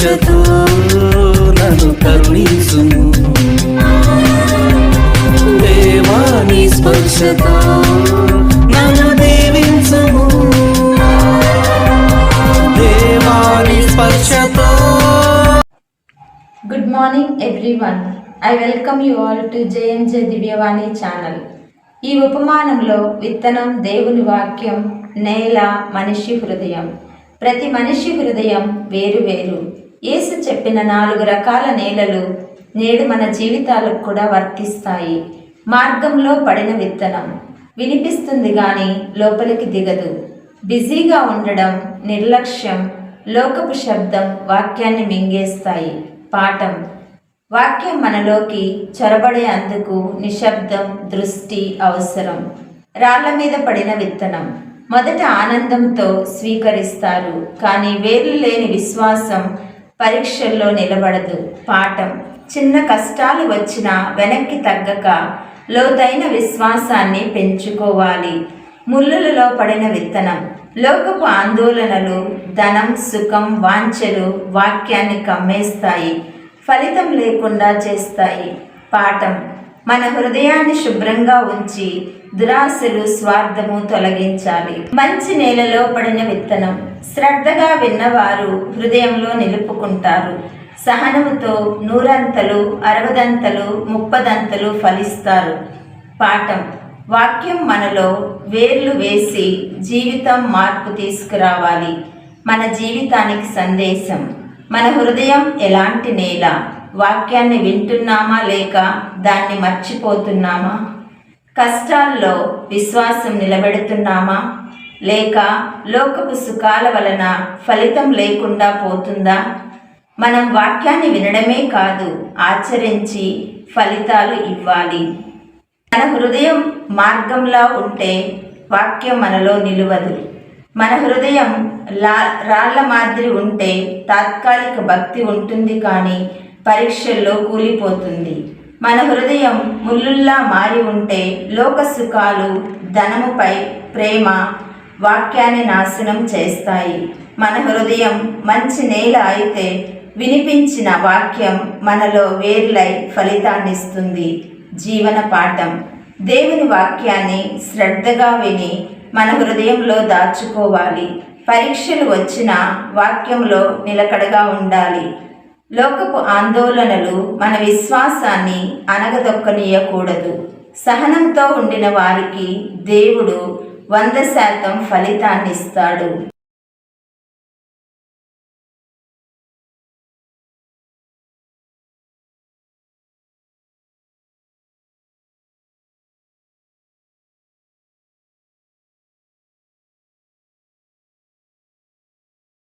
ఆశతో నన్ను కరుణించుము. దేవాని స్పర్శతో నన్ను దీవించుము. దేవాని స్పర్శతో. Good morning everyone I welcome you all to JMJ Divyavani channel ఈ ఉపమానంలో విత్తనం దేవుని వాక్యం నేల మనిషి హృదయం. ప్రతి మనిషి హృదయం వేరు వేరు. యేసు చెప్పిన నాలుగు రకాల నేలలు నేడు మన జీవితాలకు కూడా వర్తిస్తాయి. మార్గంలో పడిన విత్తనం. వినిపిస్తుంది కానీ లోపలికి దిగదు. బిజీగా ఉండడం నిర్లక్ష్యం. లోకపు శబ్దం వాక్యాన్ని మింగేస్తాయి. పాఠం. వాక్యం మనలోకి చొరబడే అందుకు నిశ్శబ్దం దృష్టి అవసరం. రాళ్ళ మీద పడిన విత్తనం. మొదట ఆనందంతో స్వీకరిస్తారు. కానీ వేర్లు లేని విశ్వాసం పరీక్షల్లో నిలబడదు. పాఠం. చిన్న కష్టాలు వచ్చినా వెనక్కి తగ్గక లోతైన విశ్వాసాన్ని పెంచుకోవాలి. ముళ్ళులలో పడిన విత్తనం. లోకపు ఆందోళనలు ధనం సుఖం వాంఛలు వాక్యాన్ని కమ్మేస్తాయి. ఫలితం లేకుండా చేస్తాయి. పాఠం. మన హృదయాన్ని శుభ్రంగా ఉంచి దురాశలు స్వార్థము తొలగించాలి. మంచి నేలలో పడిన విత్తనం శ్రద్ధగా విన్నవారు హృదయంలో నిలుపుకుంటారు. సహనముతో నూరంతలు అరవదంతలు ముప్పదంతలు ఫలిస్తారు. పాఠం. వాక్యం మనలో వేర్లు వేసి జీవితం మార్పు తీసుకురావాలి. మన జీవితానికి సందేశం. మన హృదయం ఎలాంటి నేల? వాక్యాన్ని వింటున్నామా లేక దాన్ని మర్చిపోతున్నామా? కష్టాల్లో విశ్వాసం నిలబెడుతున్నామా? లేక లోకపు సుఖాల వలన ఫలితం లేకుండా పోతుందా? మనం వాక్యాన్ని వినడమే కాదు ఆచరించి ఫలితాలు ఇవ్వాలి. మన హృదయం మార్గంలా ఉంటే వాక్యం మనలో నిలువదు. మన హృదయం లా రాళ్ళ మాదిరి ఉంటే తాత్కాలిక భక్తి ఉంటుంది కానీ పరీక్షల్లో కూలిపోతుంది. మన హృదయం ముల్లుల్లా మారి ఉంటే లోక సుఖాలు ధనముపై ప్రేమ వాక్యాన్ని నాశనం చేస్తాయి. మన హృదయం మంచి నేల అయితే వినిపించిన వాక్యం మనలో వేర్లై ఫలితాన్నిస్తుంది. జీవన పాఠం. దేవుని వాక్యాన్ని శ్రద్ధగా విని మన హృదయంలో దాచుకోవాలి. పరీక్షలు వచ్చిన వాక్యంలో నిలకడగా ఉండాలి. లోకపు ఆందోళనలు మన విశ్వాసాన్ని అనగదొక్కనీయకూడదు సహనంతో ఉండిన వారికి దేవుడు వంద శాతం ఫలితాన్నిస్తాడు.